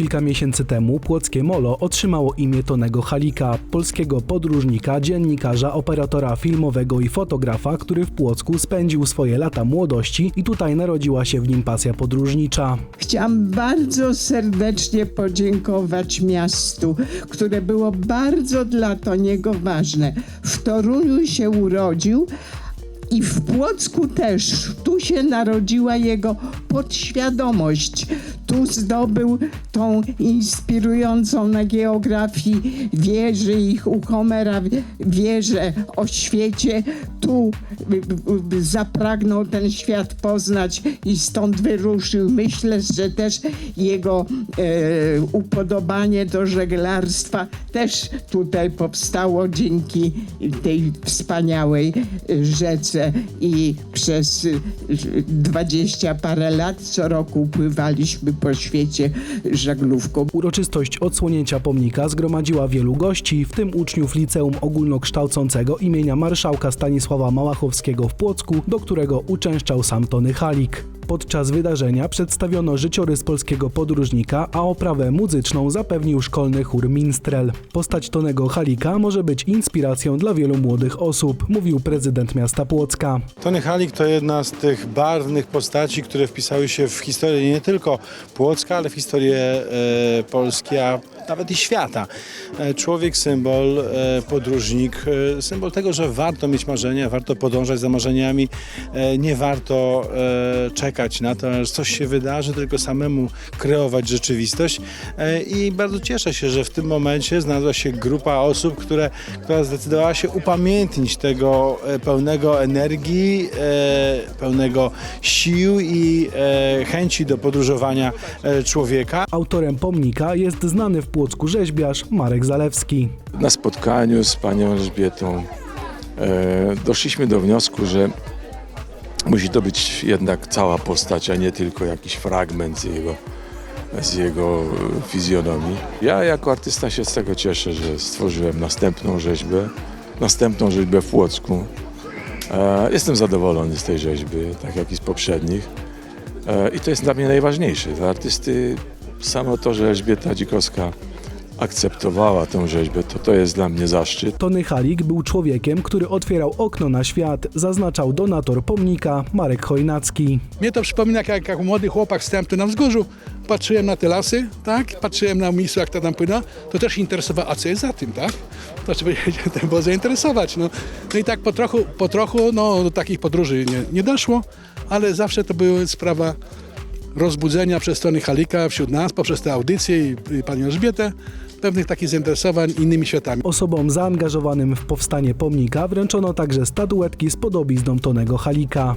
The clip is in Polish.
kilka miesięcy temu płockie Molo otrzymało imię Tonego Halika, polskiego podróżnika, dziennikarza, operatora filmowego i fotografa, który w Płocku spędził swoje lata młodości i tutaj narodziła się w nim pasja podróżnicza. Chciałam bardzo serdecznie podziękować miastu, które było bardzo dla Toniego ważne. W Toruniu się urodził i w Płocku też. Tu się narodziła jego podświadomość. Tu zdobył tą inspirującą na geografii wieżę ich u Homera wieżę o świecie. Tu zapragnął ten świat poznać i stąd wyruszył. Myślę, że też jego e, upodobanie do żeglarstwa też tutaj powstało dzięki tej wspaniałej y, rzece i przez y, dwadzieścia parę lat co roku pływaliśmy po świecie żaglówką. Uroczystość odsłonięcia pomnika zgromadziła wielu gości, w tym uczniów Liceum Ogólnokształcącego imienia marszałka Stanisława Małachowskiego w Płocku, do którego uczęszczał sam Tony Halik. Podczas wydarzenia przedstawiono życiorys polskiego podróżnika, a oprawę muzyczną zapewnił szkolny chór Minstrel. Postać Tonego Halika może być inspiracją dla wielu młodych osób, mówił prezydent miasta Płocka. Tony Halik to jedna z tych barwnych postaci, które wpisały się w historię nie tylko Płocka, ale w historię e, Polski, a nawet i świata. E, człowiek, symbol, e, podróżnik, e, symbol tego, że warto mieć marzenia, warto podążać za marzeniami, nie warto czekać na to, aż coś się wydarzy, tylko samemu kreować rzeczywistość. I bardzo cieszę się, że w tym momencie znalazła się grupa osób, które, która zdecydowała się upamiętnić tego pełnego energii, pełnego sił i chęci do podróżowania człowieka. Autorem pomnika jest znany w Płocku rzeźbiarz Marek Zalewski. Na spotkaniu z panią Elżbietą e, doszliśmy do wniosku, że musi to być jednak cała postać, a nie tylko jakiś fragment z jego, z jego e, fizjonomii. Ja jako artysta się z tego cieszę, że stworzyłem następną rzeźbę, następną rzeźbę w Płocku. E, jestem zadowolony z tej rzeźby, tak jak i z poprzednich. E, I to jest dla mnie najważniejsze. Dla artysty samo to, że Elżbieta Dzikowska akceptowała tę rzeźbę, to to jest dla mnie zaszczyt. Tony Halik był człowiekiem, który otwierał okno na świat, zaznaczał donator pomnika Marek Chojnacki. Mnie to przypomina, jak, jak młody chłopak stałem tu na wzgórzu, patrzyłem na te lasy, tak? Patrzyłem na miejsce, jak to tam płyną, to też interesowało, a co jest za tym, tak? To trzeba się tym było zainteresować, no. No i tak po trochu, po trochu, no do takich podróży nie, nie doszło, ale zawsze to była sprawa rozbudzenia przez strony Halika wśród nas, poprzez te audycje i, panią Elżbietę, pewnych takich zainteresowań innymi światami. Osobom zaangażowanym w powstanie pomnika wręczono także statuetki z podobizną Tonego Halika.